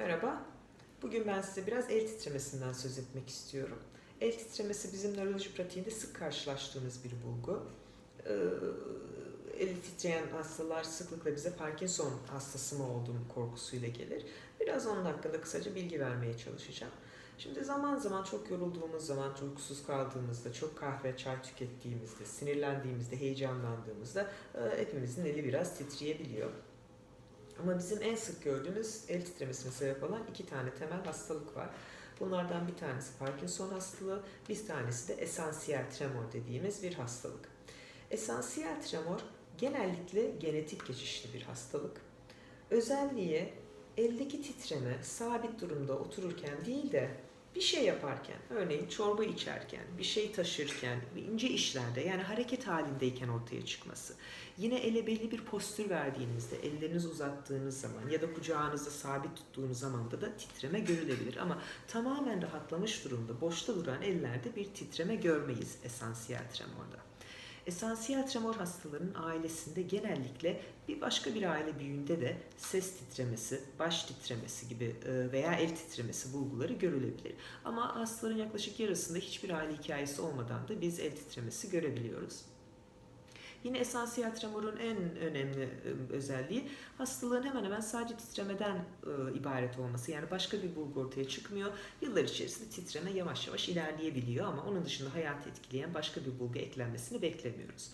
Merhaba. Bugün ben size biraz el titremesinden söz etmek istiyorum. El titremesi bizim nöroloji pratiğinde sık karşılaştığımız bir bulgu. Ee, eli titreyen hastalar sıklıkla bize Parkinson hastası mı olduğum korkusuyla gelir. Biraz onun hakkında kısaca bilgi vermeye çalışacağım. Şimdi zaman zaman çok yorulduğumuz zaman, uykusuz kaldığımızda, çok kahve, çay tükettiğimizde, sinirlendiğimizde, heyecanlandığımızda e, hepimizin eli biraz titreyebiliyor. Ama bizim en sık gördüğümüz el titremesine sebep olan iki tane temel hastalık var. Bunlardan bir tanesi Parkinson hastalığı, bir tanesi de esansiyel tremor dediğimiz bir hastalık. Esansiyel tremor genellikle genetik geçişli bir hastalık. Özelliği eldeki titreme sabit durumda otururken değil de bir şey yaparken, örneğin çorba içerken, bir şey taşırken, ince işlerde yani hareket halindeyken ortaya çıkması. Yine ele belli bir postür verdiğinizde, ellerinizi uzattığınız zaman ya da kucağınızda sabit tuttuğunuz zaman da, da titreme görülebilir. Ama tamamen rahatlamış durumda, boşta duran ellerde bir titreme görmeyiz esansiyel tremorda. Esansiyel tremor hastalarının ailesinde genellikle bir başka bir aile büyüğünde de ses titremesi, baş titremesi gibi e, veya el titremesi bulguları görülebilir. Ama hastaların yaklaşık yarısında hiçbir aile hikayesi olmadan da biz el titremesi görebiliyoruz. Yine esansiyel tremorun en önemli e, özelliği hastalığın hemen hemen sadece titremeden e, ibaret olması. Yani başka bir bulgu ortaya çıkmıyor. Yıllar içerisinde titreme yavaş yavaş ilerleyebiliyor ama onun dışında hayatı etkileyen başka bir bulgu eklenmesini beklemiyoruz.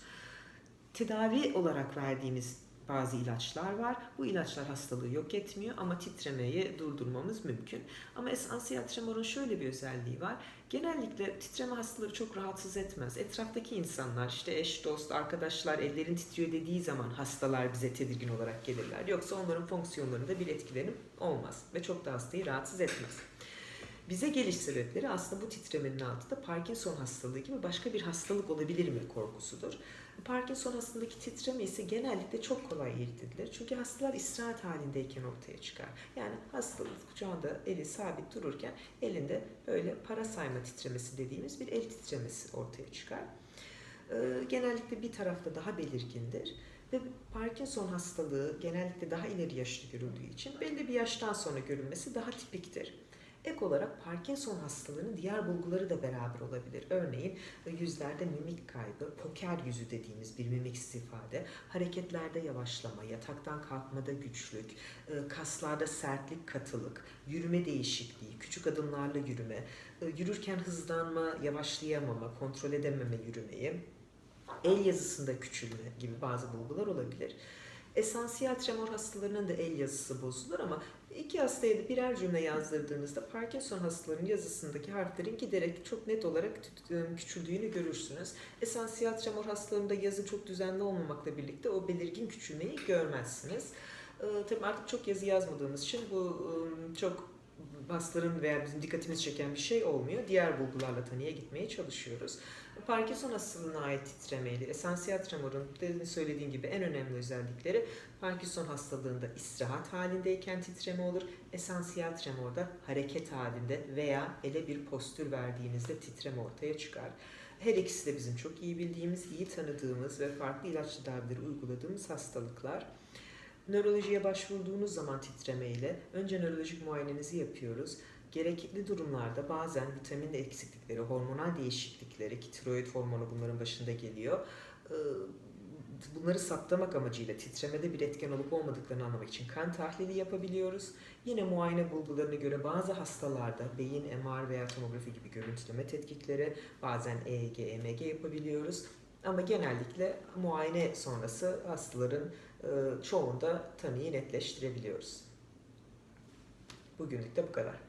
Tedavi olarak verdiğimiz bazı ilaçlar var. Bu ilaçlar hastalığı yok etmiyor ama titremeyi durdurmamız mümkün. Ama esansiyel tremorun şöyle bir özelliği var. Genellikle titreme hastaları çok rahatsız etmez. Etraftaki insanlar işte eş, dost, arkadaşlar ellerin titriyor dediği zaman hastalar bize tedirgin olarak gelirler. Yoksa onların fonksiyonlarında bir etkilerim olmaz ve çok da hastayı rahatsız etmez. Bize geliş sebepleri aslında bu titremenin altında Parkinson hastalığı gibi başka bir hastalık olabilir mi korkusudur. Parkinson hastalığındaki titreme ise genellikle çok kolay ayırt edilir. Çünkü hastalar istirahat halindeyken ortaya çıkar. Yani hastalık kucağında eli sabit dururken elinde böyle para sayma titremesi dediğimiz bir el titremesi ortaya çıkar. Ee, genellikle bir tarafta daha belirgindir. Ve Parkinson hastalığı genellikle daha ileri yaşlı görüldüğü için belli bir yaştan sonra görülmesi daha tipiktir. Ek olarak Parkinson hastalığının diğer bulguları da beraber olabilir. Örneğin yüzlerde mimik kaybı, poker yüzü dediğimiz bir mimik ifade, hareketlerde yavaşlama, yataktan kalkmada güçlük, e, kaslarda sertlik, katılık, yürüme değişikliği, küçük adımlarla yürüme, e, yürürken hızlanma, yavaşlayamama, kontrol edememe yürümeyi, el yazısında küçülme gibi bazı bulgular olabilir. Esansiyel tremor hastalarının da el yazısı bozulur ama iki hastaya da birer cümle yazdırdığınızda Parkinson hastalarının yazısındaki harflerin giderek çok net olarak küçüldüğünü görürsünüz. Esansiyel tremor hastalarında yazı çok düzenli olmamakla birlikte o belirgin küçülmeyi görmezsiniz. Tabii artık çok yazı yazmadığımız için bu çok hastaların veya bizim dikkatimizi çeken bir şey olmuyor. Diğer bulgularla tanıya gitmeye çalışıyoruz. Parkinson hastalığına ait titremeyle esansiyel tremorun söylediğim gibi en önemli özellikleri Parkinson hastalığında istirahat halindeyken titreme olur. Esansiyel tremorda hareket halinde veya ele bir postür verdiğinizde titreme ortaya çıkar. Her ikisi de bizim çok iyi bildiğimiz, iyi tanıdığımız ve farklı ilaç tedavileri uyguladığımız hastalıklar. Nörolojiye başvurduğunuz zaman titremeyle önce nörolojik muayenenizi yapıyoruz. Gerekli durumlarda bazen vitamin eksiklikleri, hormonal değişiklikleri ki tiroid hormonu bunların başında geliyor. Bunları saptamak amacıyla titremede bir etken olup olmadıklarını anlamak için kan tahlili yapabiliyoruz. Yine muayene bulgularına göre bazı hastalarda beyin MR veya tomografi gibi görüntüleme tetkikleri, bazen EEG, EMG yapabiliyoruz. Ama genellikle muayene sonrası hastaların çoğunda tanıyı netleştirebiliyoruz. Bugünlük de bu kadar.